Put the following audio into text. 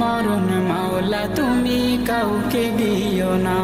মরণ মাওলা তুমি কাউকে দিও না।